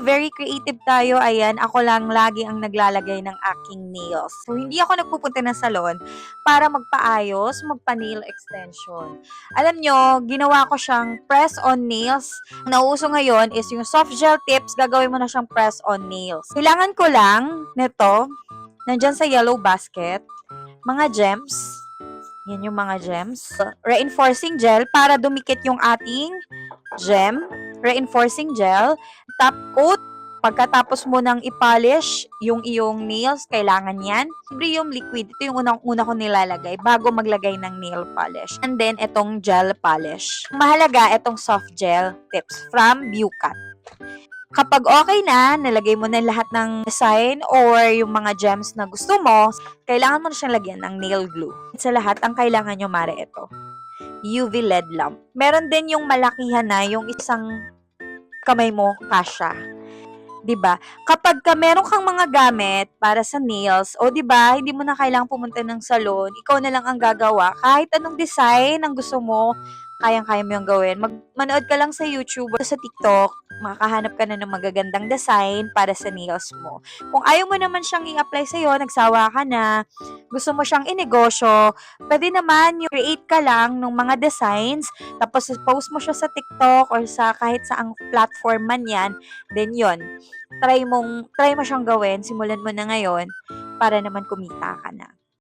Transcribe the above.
very creative tayo, ayan, ako lang lagi ang naglalagay ng aking nails. So, hindi ako nagpupunta ng salon para magpaayos, magpa-nail extension. Alam nyo, ginawa ko siyang press-on nails. Nauuso ngayon is yung soft gel tips, gagawin mo na siyang press-on nails. Kailangan ko lang nito, nandyan sa yellow basket, mga gems. Yan yung mga gems. Reinforcing gel para dumikit yung ating gem. Reinforcing gel. Top coat. Pagkatapos mo nang i-polish yung iyong nails, kailangan yan. Libre liquid. Ito yung unang-una ko nilalagay bago maglagay ng nail polish. And then, itong gel polish. Mahalaga, itong soft gel tips from Bucat. Kapag okay na, nalagay mo na lahat ng design or yung mga gems na gusto mo, kailangan mo na siyang lagyan ng nail glue. Sa lahat, ang kailangan nyo, Mare, ito. UV LED lamp. Meron din yung malakihan na, yung isang kamay mo, kasha. 'di ba? Kapag ka meron kang mga gamit para sa nails, o 'di ba, hindi mo na kailangang pumunta ng salon, ikaw na lang ang gagawa. Kahit anong design ang gusto mo, kayang-kaya mo yung gawin. Mag manood ka lang sa YouTube o sa TikTok, makakahanap ka na ng magagandang design para sa nails mo. Kung ayaw mo naman siyang i-apply sa'yo, nagsawa ka na, gusto mo siyang inegosyo, pwede naman yung create ka lang ng mga designs, tapos post mo siya sa TikTok or sa kahit saang platform man yan, then yon try mong, try mo siyang gawin, simulan mo na ngayon, para naman kumita ka na.